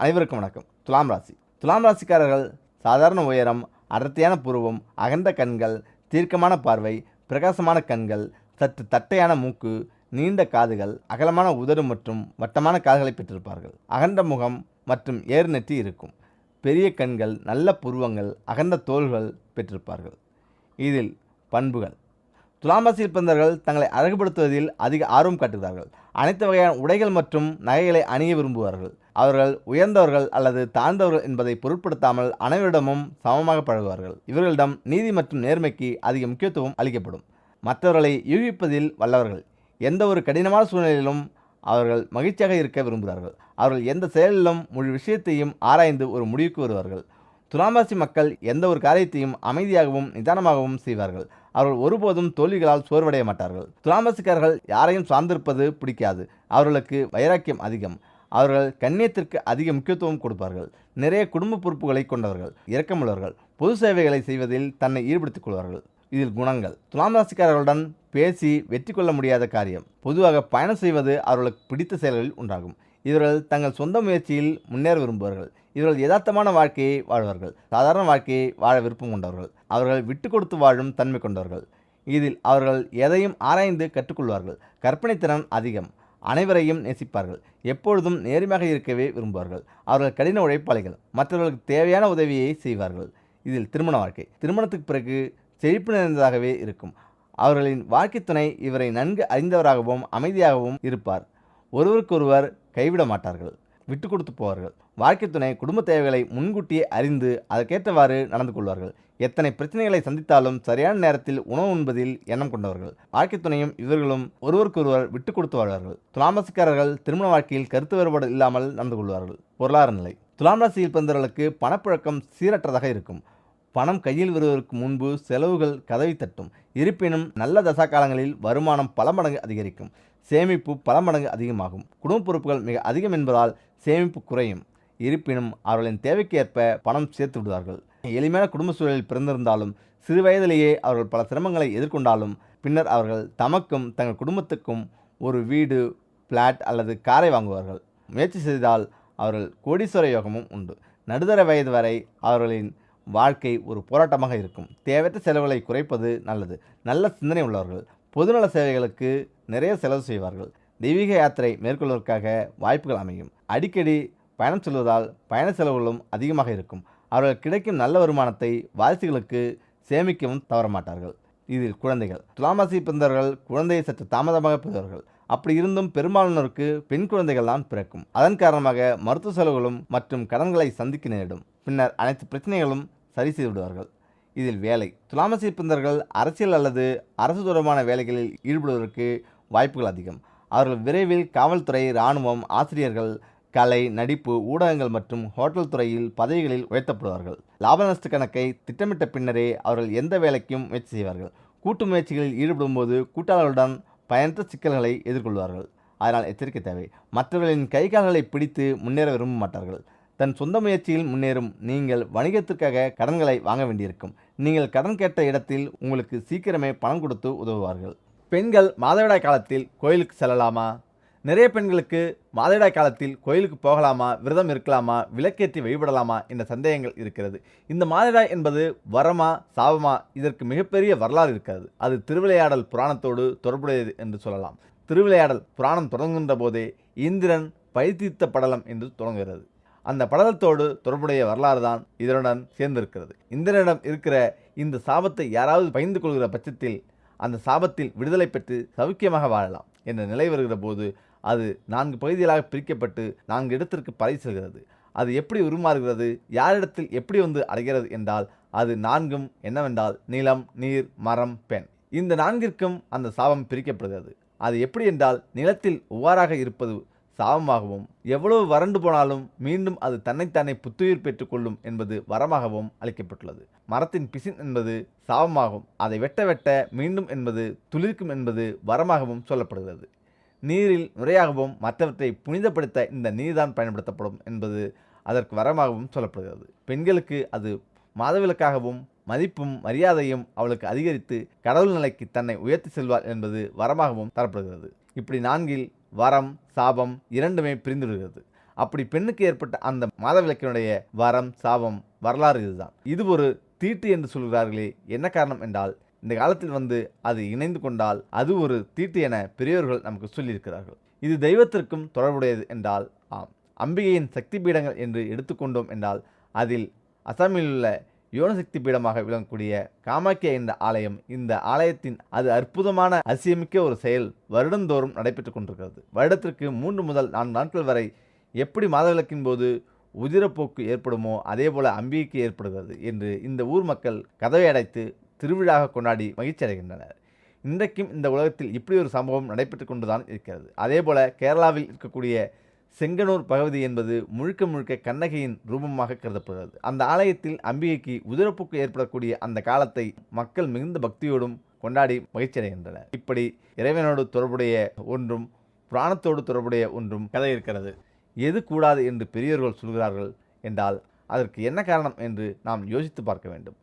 அனைவருக்கும் வணக்கம். துலாம் ராசி. துலாம் ராசிக்காரர்கள் சாதாரண உயரம் அடர்த்தியான புருவம் அகன்ற கண்கள் தீர்க்கமான பார்வை பிரகாசமான கண்கள் சற்று தட்டையான மூக்கு நீண்ட காதுகள் அகலமான உதடு மற்றும் வட்டமான காதுகளை பெற்றிருப்பார்கள். அகன்ற முகம் மற்றும் ஏர் நெற்றி இருக்கும். பெரிய கண்கள் நல்ல புருவங்கள் அகன்ற தோள்கள் பெற்றிருப்பார்கள். இதில் பண்புகள். துலாம் ராசியில் பிறந்தவர்கள் தங்களை அழகுபடுத்துவதில் அதிக ஆர்வம் காட்டுகிறார்கள். அனைத்து வகையான உடைகள் மற்றும் நகைகளை அணிய விரும்புவார்கள். அவர்கள் உயர்ந்தவர்கள் அல்லது தாழ்ந்தவர்கள் என்பதை பொருட்படுத்தாமல் அனைவரிடமும் சமமாக பழகுவார்கள். இவர்களிடம் நீதி மற்றும் நேர்மைக்கு அதிக முக்கியத்துவம் அளிக்கப்படும். மற்றவர்களை யூகிப்பதில் வல்லவர்கள். எந்த ஒரு கடினமான சூழ்நிலையிலும் அவர்கள் மகிழ்ச்சியாக இருக்க விரும்புகிறார்கள். அவர்கள் எந்த செயலிலும் முழு விஷயத்தையும் ஆராய்ந்து ஒரு முடிவுக்கு வருவார்கள். துலாம்ராசி மக்கள் எந்த ஒரு காரியத்தையும் அமைதியாகவும் நிதானமாகவும் செய்வார்கள். அவர்கள் ஒருபோதும் தோல்விகளால் சோர்வடைய மாட்டார்கள். துலாம்ராசிக்காரர்கள் யாரையும் சார்ந்திருப்பது பிடிக்காது. அவர்களுக்கு வைராக்கியம் அதிகம். அவர்கள் கண்ணியத்திற்கு அதிக முக்கியத்துவம் கொடுப்பார்கள். நிறைய குடும்ப பொறுப்புகளை கொண்டவர்கள் இரக்கமுள்ளவர்கள் பொது சேவைகளை செய்வதில் தன்னை ஈடுபடுத்திக் கொள்வார்கள். இதில் குணங்கள். துலாம் ராசிக்காரர்களுடன் பேசி வெற்றி கொள்ள முடியாத காரியம். பொதுவாக பயணம் செய்வது அவர்களுக்கு பிடித்த செயல்களில் உண்டாகும் இவர்கள் தங்கள் சொந்த முயற்சியில் முன்னேற விரும்புவார்கள். இவர்கள் யதார்த்தமான வாழ்க்கையை வாழ்வார்கள். சாதாரண வாழ்க்கையை வாழ விருப்பம் கொண்டவர்கள். அவர்கள் விட்டு கொடுத்து வாழும் தன்மை கொண்டவர்கள். இதில் அவர்கள் எதையும் ஆராய்ந்து கற்றுக்கொள்வார்கள். கற்பனைத்திறன் அதிகம். அனைவரையும் நேசிப்பார்கள். எப்பொழுதும் நேர்மையாக இருக்கவே விரும்புவார்கள். அவர்கள் கடின உழைப்பாளிகள். மற்றவர்களுக்கு தேவையான உதவியை செய்வார்கள். இதில் திருமண வாழ்க்கை. திருமணத்துக்கு பிறகு செழிப்பு நிறைந்ததாகவே இருக்கும். அவர்களின் வாழ்க்கை துணை இவரை நன்கு அறிந்தவராகவும் அமைதியாகவும் இருப்பார். ஒருவருக்கொருவர் கைவிட மாட்டார்கள். விட்டு கொடுத்து போவார்கள். வாழ்க்கை துணை குடும்ப தேவைகளை முன்கூட்டியே அறிந்து அதற்கேற்றவாறு நடந்து கொள்வார்கள். எத்தனை பிரச்சனைகளை சந்தித்தாலும் சரியான நேரத்தில் உணவு உண்பதில் எண்ணம் கொண்டவர்கள். வாழ்க்கை துணையும் இவர்களும் ஒருவருக்கொருவர் விட்டு கொடுத்து வாழ்வார்கள். துலாம் ராசிக்காரர்கள் திருமண வாழ்க்கையில் கருத்து வேறுபாடு இல்லாமல் நடந்து கொள்வார்கள். பொருளாதார நிலை. துலாம் ராசியில் பிறந்தவர்களுக்கு பணப்புழக்கம் சீரற்றதாக இருக்கும். பணம் கையில் வருவதற்கு முன்பு செலவுகள் கதவை தட்டும். இருப்பினும் நல்ல தசா காலங்களில் வருமானம் பல மடங்கு அதிகரிக்கும். சேமிப்பு பல மடங்கு அதிகமாகும். குடும்ப பொறுப்புகள் மிக அதிகம் என்பதால் சேமிப்பு குறையும். இருப்பினும் அவர்களின் தேவைக்கு ஏற்ப பணம் சேர்த்து விடுவார்கள். எளிமையான குடும்ப சூழலில் பிறந்திருந்தாலும் சிறு வயதிலேயே அவர்கள் பல சிரமங்களை எதிர்கொண்டாலும் பின்னர் அவர்கள் தமக்கும் தங்கள் குடும்பத்துக்கும் ஒரு வீடு பிளாட் அல்லது காரை வாங்குவார்கள். முயற்சி செய்தால் அவர்கள் கோடீஸ்வர யோகமும் உண்டு. நடுத்தர வயது வரை அவர்களின் வாழ்க்கை ஒரு போராட்டமாக இருக்கும். தேவையற்ற செலவுகளை குறைப்பது நல்லது. நல்ல சிந்தனை உள்ளவர்கள். பொதுநல சேவைகளுக்கு நிறைய செலவு செய்வார்கள். தெய்வீக யாத்திரை மேற்கொள்வதற்காக வாய்ப்புகள் அமையும். அடிக்கடி பயணம் செல்வதால் பயண செலவுகளும் அதிகமாக இருக்கும். அவர்கள் கிடைக்கும் நல்ல வருமானத்தை வாரிசுகளுக்கு சேமிக்கவும் தவறமாட்டார்கள். இதில் குழந்தைகள். துலாமசி பிறந்தவர்கள் குழந்தையை சற்று தாமதமாக பிறந்தவர்கள் அப்படி இருந்தும் பெரும்பாலானோருக்கு பெண் குழந்தைகள் தான் பிறக்கும். அதன் காரணமாக மருத்துவ செலவுகளும் மற்றும் கடன்களை சந்திக்க நேரிடும். பின்னர் அனைத்து பிரச்சனைகளும் சரி செய்து விடுவார்கள். இதில் வேலை. துலாமசி பிறந்தவர்கள் அரசியல் அல்லது அரசு தொடர்பான வேலைகளில் ஈடுபடுவதற்கு வாய்ப்புகள் அதிகம். அவர்கள் விரைவில் காவல்துறை இராணுவம் ஆசிரியர்கள் கலை நடிப்பு ஊடகங்கள் மற்றும் ஹோட்டல் துறையில் பதவிகளில் உயர்த்தப்படுவார்கள். லாப நஷ்ட கணக்கை திட்டமிட்ட பின்னரே அவர்கள் எந்த வேலைக்கும் முயற்சி செய்வார்கள். கூட்டு முயற்சிகளில் ஈடுபடும்போது கூட்டாளர்களுடன் பயனற்ற சிக்கல்களை எதிர்கொள்வார்கள். அதனால் எச்சரிக்கை தேவை. மற்றவர்களின் கை கால்களை பிடித்து முன்னேற விரும்ப மாட்டார்கள். தன் சொந்த முயற்சியில் முன்னேறும் நீங்கள் வணிகத்திற்காக கடன்களை வாங்க வேண்டியிருக்கும். நீங்கள் கடன் கேட்ட இடத்தில் உங்களுக்கு சீக்கிரமே பணம் கொடுத்து உதவுவார்கள். பெண்கள் மாதவிடாய் காலத்தில் கோயிலுக்கு செல்லலாமா? நிறைய பெண்களுக்கு மாதவிடாய் காலத்தில் கோயிலுக்கு போகலாமா விரதம் இருக்கலாமா விளக்கேற்றி வழிபடலாமா என்ற சந்தேகங்கள் இருக்கிறது. இந்த மாதவிடாய் என்பது வரமா சாபமா இதற்கு மிகப்பெரிய வரலாறு இருக்கிறது அது திருவிளையாடல் புராணத்தோடு தொடர்புடையது என்று சொல்லலாம். திருவிளையாடல் புராணம் தொடங்குகின்ற போதே இந்திரன் பைத்தித்த படலம் என்று தொடங்குகிறது. அந்த படலத்தோடு தொடர்புடைய வரலாறு தான் இதனுடன் சேர்ந்திருக்கிறது. இந்திரனிடம் இருக்கிற இந்த சாபத்தை யாராவது பகிர்ந்து கொள்கிற பட்சத்தில் அந்த சாபத்தில் விடுதலை பெற்று சௌக்கியமாக வாழலாம் என்ற நிலை வருகிற போது அது நான்கு பகுதிகளாக பிரிக்கப்பட்டு நான்கு இடத்திற்கு பறை செல்கிறது. அது எப்படி உருமாறுகிறது? யாரிடத்தில் எப்படி வந்து அடைகிறது என்றால் அது நான்கும் என்னவென்றால் நிலம் நீர் மரம் பெண் இந்த நான்கிற்கும் அந்த சாபம் பிரிக்கப்படுகிறது. அது எப்படி என்றால் நிலத்தில் ஒவ்வாறாக இருப்பது சாபமாகவும் எவ்வளவு வறண்டு போனாலும் மீண்டும் அது தன்னைத்தானே புத்துயிர் பெற்றுக்கொள்ளும் என்பது வரமாகவும் அளிக்கப்பட்டுள்ளது. மரத்தின் பிசின் என்பது சாபமாகும் அதை வெட்ட வெட்ட மீண்டும் என்பது துளிர்க்கும் என்பது வரமாகவும் சொல்லப்படுகிறது. நீரில் நுரையாகவும் மற்றவற்றை புனிதப்படுத்த இந்த நீர்தான் பயன்படுத்தப்படும் என்பது அதற்கு வரமாகவும் சொல்லப்படுகிறது. பெண்களுக்கு அது மாதவிலக்காகவும் மதிப்பும் மரியாதையும் அவளுக்கு அதிகரித்து கடவுள் நிலைக்கு தன்னை உயர்த்தி செல்வார் என்பது வரமாகவும் தரப்படுகிறது. இப்படி நான்கில் வரம் சாபம் இரண்டுமே பிரிந்துவிடுகிறது. அப்படி பெண்ணுக்கு ஏற்பட்ட அந்த மாதவிலக்கினுடைய வரம் சாபம் வரலாறு இதுதான். இது ஒரு தீட்டு என்று சொல்கிறார்களே என்ன காரணம் என்றால் இந்த காலத்தில் வந்து அது இணைந்து கொண்டால் அது ஒரு தீட்டு என பெரியோர்கள் நமக்கு சொல்லியிருக்கிறார்கள். இது தெய்வத்திற்கும் தொடர்புடையது என்றால் ஆம். அம்பிகையின் சக்தி பீடங்கள் என்று எடுத்துக்கொண்டோம் என்றால் அதில் அசாமில் உள்ள யோனசக்தி பீடமாக விளங்கக்கூடிய காமாக்கியா என்ற ஆலயம் இந்த ஆலயத்தின் அது அற்புதமான அசியமிக்க ஒரு செயல் வருடந்தோறும் நடைபெற்று கொண்டிருக்கிறது. வருடத்திற்கு மூன்று முதல் நான்கு நாட்கள் வரை எப்படி மாதவிலக்கின் போது உதிரப்போக்கு ஏற்படுமோ அதே போல அம்பிகைக்கு ஏற்படுகிறது என்று இந்த ஊர் மக்கள் கதவை அடைத்து திருவிழாக கொண்டாடி மகிழ்ச்சி அடைகின்றனர் இன்றைக்கும் இந்த உலகத்தில் இப்படி ஒரு சம்பவம் நடைபெற்று கொண்டுதான் இருக்கிறது. அதேபோல கேரளாவில் இருக்கக்கூடிய செங்கனூர் பகவதி என்பது முழுக்க முழுக்க கண்ணகியின் ரூபமாக கருதப்படுகிறது. அந்த ஆலயத்தில் அம்பிகைக்கு உதிரப்போக்கு ஏற்படக்கூடிய அந்த காலத்தை மக்கள் மிகுந்த பக்தியோடும் கொண்டாடி மகிழ்ச்சி அடைகின்றனர் இப்படி இறைவனோடு தொடர்புடைய ஒன்றும் புராணத்தோடு தொடர்புடைய ஒன்றும் கதை இருக்கிறது எது கூடாது என்று பெரியோர்கள் சொல்கிறார்கள் என்றால் அதற்கு என்ன காரணம் என்று நாம் யோசித்து பார்க்க வேண்டும்.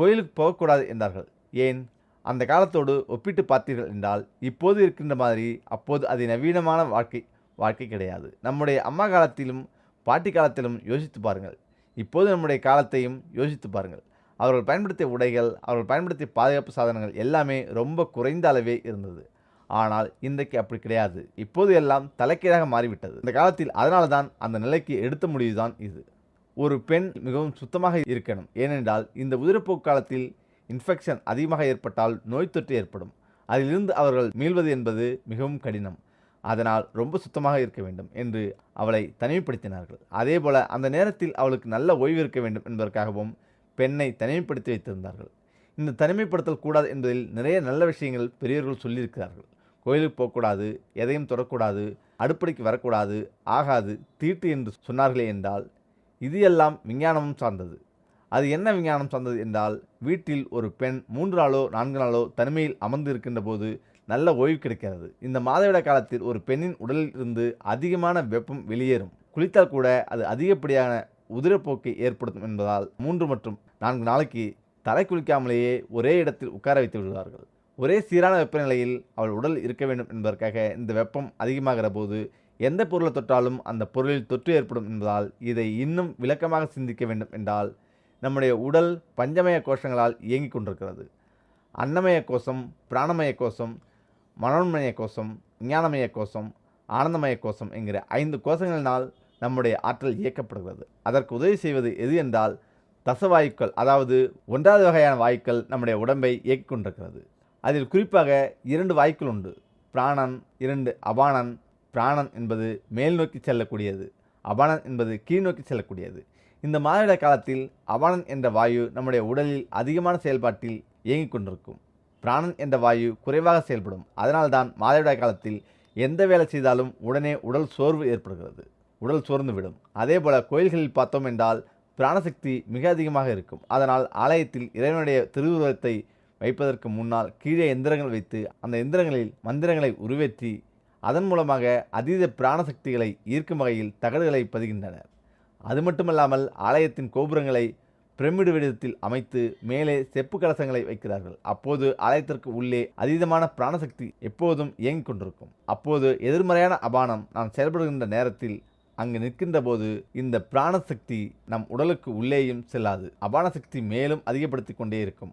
கோயிலுக்கு போகக்கூடாது என்றார்கள். ஏன்? அந்த காலத்தோடு ஒப்பிட்டு பார்த்தீர்கள் என்றால் இப்போது இருக்கின்ற மாதிரி அப்போது அது நவீனமான வாழ்க்கை வாழ்க்கை கிடையாது. நம்முடைய அம்மா காலத்திலும் பாட்டி காலத்திலும் யோசித்து பாருங்கள். இப்போது நம்முடைய காலத்தையும் யோசித்து பாருங்கள். அவர்கள் பயன்படுத்திய உடைகள் அவர்கள் பயன்படுத்திய பாதுகாப்பு சாதனங்கள் எல்லாமே ரொம்ப குறைந்த அளவே இருந்தது. ஆனால் இன்றைக்கு அப்படி கிடையாது. இப்போது எல்லாம் தலைக்கீழாக மாறிவிட்டது. இந்த காலத்தில் அதனால தான் அந்த நிலைக்கு எடுத்த முடிவுதான் இது. ஒரு பெண் மிகவும் சுத்தமாக இருக்கணும். ஏனென்றால் இந்த உதிரப்போக்கு காலத்தில் இன்ஃபெக்ஷன் அதிகமாக ஏற்பட்டால் நோய் தொற்று ஏற்படும். அதிலிருந்து அவர்கள் மீள்வது என்பது மிகவும் கடினம். அதனால் ரொம்ப சுத்தமாக இருக்க வேண்டும் என்று அவளை தனிமைப்படுத்தினார்கள். அதேபோல அந்த நேரத்தில் அவளுக்கு நல்ல ஓய்வு இருக்க வேண்டும் என்பதற்காகவும் பெண்ணை தனிமைப்படுத்தி வைத்திருந்தார்கள். இந்த தனிமைப்படுத்தல் கூடாது என்பதில் நிறைய நல்ல விஷயங்கள் பெரியவர்கள் சொல்லியிருக்கிறார்கள். கோயிலுக்கு போகக்கூடாது எதையும் தொடக்கூடாது அடுப்படிக்கு வரக்கூடாது ஆகாது தீட்டு என்று சொன்னார்களே என்றால் இது எல்லாம் விஞ்ஞானமும் சார்ந்தது. அது என்ன விஞ்ஞானம் சார்ந்தது என்றால் வீட்டில் ஒரு பெண் மூன்று நாளோ நான்கு நாளோ தனிமையில் அமர்ந்து இருக்கின்ற போது நல்ல ஓய்வு கிடைக்கிறது. இந்த மாதவிட காலத்தில் ஒரு பெண்ணின் உடலில் இருந்து அதிகமான வெப்பம் வெளியேறும். குளித்தால் கூட அது அதிகப்படியான உதிரப்போக்கை ஏற்படுத்தும் என்பதால் மூன்று மற்றும் நான்கு நாளைக்கு தலை குளிக்காமலேயே ஒரே இடத்தில் உட்கார வைத்து விடுவார்கள். ஒரே சீரான வெப்பநிலையில் அவள் உடல் இருக்க வேண்டும் என்பதற்காக இந்த வெப்பம் அதிகமாகிற போது எந்த பொருளை தொட்டாலும் அந்த பொருளில் தொற்று ஏற்படும் என்பதால் இதை இன்னும் விளக்கமாக சிந்திக்க வேண்டும் என்றால் நம்முடைய உடல் பஞ்சமய கோஷங்களால் இயங்கிக் கொண்டிருக்கிறது. அன்னமய கோஷம் பிராணமய கோஷம் மனோன்மய கோஷம் விஞ்ஞானமய கோஷம் ஆனந்தமய கோஷம் என்கிற ஐந்து கோஷங்களினால் நம்முடைய ஆற்றல் இயக்கப்படுகிறது. அதற்கு உதவி செய்வது எது என்றால் தசவாயுக்கள் அதாவது ஒன்றாவது வகையான வாயுக்கள் நம்முடைய உடம்பை இயக்கிக் கொண்டிருக்கிறது. அதில் குறிப்பாக இரண்டு வாயுக்கள் உண்டு. பிராணன் இரண்டு அபானன் பிராணன் என்பது மேல் நோக்கி செல்லக்கூடியது அபானன் என்பது கீழ் நோக்கி செல்லக்கூடியது. இந்த மாதவிட காலத்தில் அபானன் என்ற வாயு நம்முடைய உடலில் அதிகமான செயல்பாட்டில் இயங்கிக் கொண்டிருக்கும். பிராணன் என்ற வாயு குறைவாக செயல்படும். அதனால்தான் மாதவிட காலத்தில் எந்த வேலை செய்தாலும் உடனே உடல் சோர்வு ஏற்படுகிறது உடல் சோர்ந்து விடும். அதே கோயில்களில் பார்த்தோம் என்றால் பிராணசக்தி மிக அதிகமாக இருக்கும். அதனால் ஆலயத்தில் இறைவனுடைய திருவுருவத்தை வைப்பதற்கு முன்னால் கீழே எந்திரங்கள் வைத்து அந்த எந்திரங்களில் மந்திரங்களை உருவேற்றி அதன் மூலமாக அதீத பிராணசக்திகளை ஈர்க்கும் வகையில் தகடுகளை பதிகின்றனர் அது மட்டுமல்லாமல் ஆலயத்தின் கோபுரங்களை பிரமிடு விடத்தில் அமைத்து மேலே செப்பு கலசங்களை வைக்கிறார்கள். அப்போது ஆலயத்திற்கு உள்ளே அதீதமான பிராணசக்தி எப்போதும் இயங்கிக் கொண்டிருக்கும். அப்போது எதிர்மறையான அபானம் நாம் செயல்படுகின்ற நேரத்தில் அங்கு நிற்கின்ற போது இந்த பிராணசக்தி நம் உடலுக்கு உள்ளேயும் செல்லாது. அபான சக்தி மேலும் அதிகப்படுத்தி கொண்டே இருக்கும்.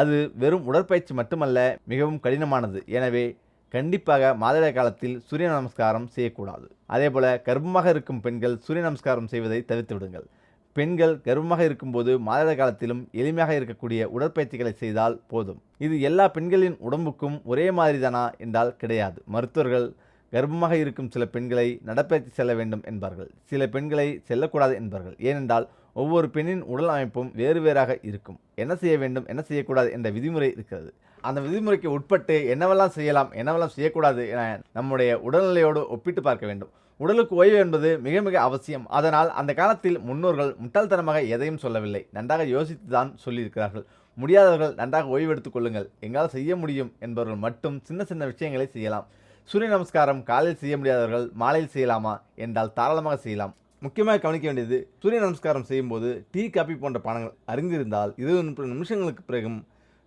அது வெறும் உடற்பயிற்சி மட்டுமல்ல மிகவும் கடினமானது. எனவே கண்டிப்பாக மாதவிடாய் காலத்தில் சூரிய நமஸ்காரம் செய்யக்கூடாது. அதே போல் கர்ப்பமாக இருக்கும் பெண்கள் சூரிய நமஸ்காரம் செய்வதை தவிர்த்து விடுங்கள். பெண்கள் கர்ப்பமாக இருக்கும்போது மாதவிடாய் காலத்திலும் எளிமையாக இருக்கக்கூடிய உடற்பயிற்சிகளை செய்தால் போதும். இது எல்லா பெண்களின் உடம்புக்கும் ஒரே மாதிரி தானா என்றால் கிடையாது. மருத்துவர்கள் கர்ப்பமாக இருக்கும் சில பெண்களை நடப்பயிற்சி செல்ல வேண்டும் என்பார்கள். சில பெண்களை செல்லக்கூடாது என்பார்கள். ஏனென்றால் ஒவ்வொரு பெண்ணின் உடல் அமைப்பும் வேறு வேறாக இருக்கும். என்ன செய்ய வேண்டும் என்ன செய்யக்கூடாது என்ற விதிமுறை இருக்கிறது. அந்த விதிமுறைக்கு உட்பட்டு என்னவெல்லாம் செய்யலாம் என்னவெல்லாம் செய்யக்கூடாது என நம்முடைய உடல்நிலையோடு ஒப்பிட்டு பார்க்க வேண்டும். உடலுக்கு ஓய்வு என்பது மிக மிக அவசியம். அதனால் அந்த காலத்தில் முன்னோர்கள் முட்டாள்தனமாக எதையும் சொல்லவில்லை. நன்றாக யோசித்து தான் சொல்லியிருக்கிறார்கள். முடியாதவர்கள் நன்றாக ஓய்வு கொள்ளுங்கள். எங்களால் செய்ய முடியும் என்பவர்கள் மட்டும் சின்ன சின்ன விஷயங்களை செய்யலாம். சூரிய நமஸ்காரம் காலையில் செய்ய முடியாதவர்கள் மாலையில் செய்யலாமா? என்றால் தாராளமாக செய்யலாம். முக்கியமாக கவனிக்க வேண்டியது சூரிய நமஸ்காரம் செய்யும்போது டீ காபி போன்ற பானங்கள் அறிந்திருந்தால் இருபது முப்பது நிமிஷங்களுக்கு பிறகும்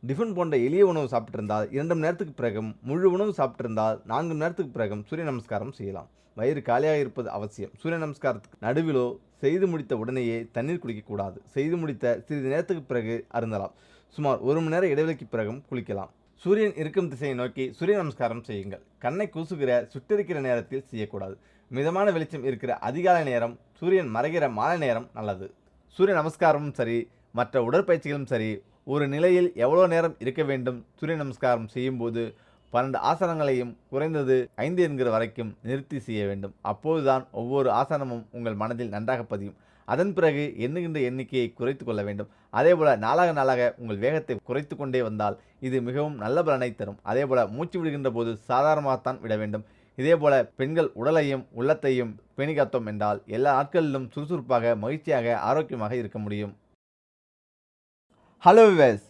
டிஃபன் போன்ற எளிய உணவு சாப்பிட்டிருந்தால் இரண்டு மணி நேரத்துக்கு பிறகும் முழு உணவு சாப்பிட்டிருந்தால் நான்கு மணி நேரத்துக்கு பிறகும் சூரிய நமஸ்காரம் செய்யலாம். வயிறு காலியாக இருப்பது அவசியம். சூரிய நமஸ்காரத்துக்கு நடுவிலோ செய்து முடித்த உடனேயே தண்ணீர் குடிக்கக்கூடாது செய்து முடித்த சிறிது நேரத்துக்கு பிறகு அருந்தலாம். சுமார் ஒரு மணி நேர இடைவெளிக்கு பிறகும் குளிக்கலாம். சூரியன் இருக்கும் திசையை நோக்கி சூரிய நமஸ்காரம் செய்யுங்கள். கண்ணை கூசுகிற சுட்டிருக்கிற நேரத்தில் செய்யக்கூடாது. மிதமான வெளிச்சம் இருக்கிற அதிகாலை நேரம் சூரியன் மறைகிற மாலை நேரம் நல்லது. சூரிய நமஸ்காரமும் சரி மற்ற உடற்பயிற்சிகளும் சரி ஒரு நிலையில் எவ்வளோ நேரம் இருக்க வேண்டும் சூரிய நமஸ்காரம் செய்யும்போது பன்னெண்டு ஆசனங்களையும் குறைந்தது ஐந்து என்கிற வரைக்கும் நிறுத்தி செய்ய வேண்டும். அப்போதுதான் ஒவ்வொரு ஆசனமும் உங்கள் மனதில் நன்றாக பதியும். அதன் பிறகு எண்ணுகின்ற எண்ணிக்கையை குறைத்து கொள்ள வேண்டும். அதேபோல் நாளாக நாளாக உங்கள் வேகத்தை குறைத்து கொண்டே வந்தால் இது மிகவும் நல்ல பலனை தரும். அதேபோல் மூச்சு விடுகின்ற போது சாதாரணமாகத்தான் விட வேண்டும். இதேபோல பெண்கள் உடலையும் உள்ளத்தையும் பேணிகாத்தோம் என்றால் எல்லா நாட்களிலும் சுறுசுறுப்பாக மகிழ்ச்சியாக ஆரோக்கியமாக இருக்க முடியும். Hello wives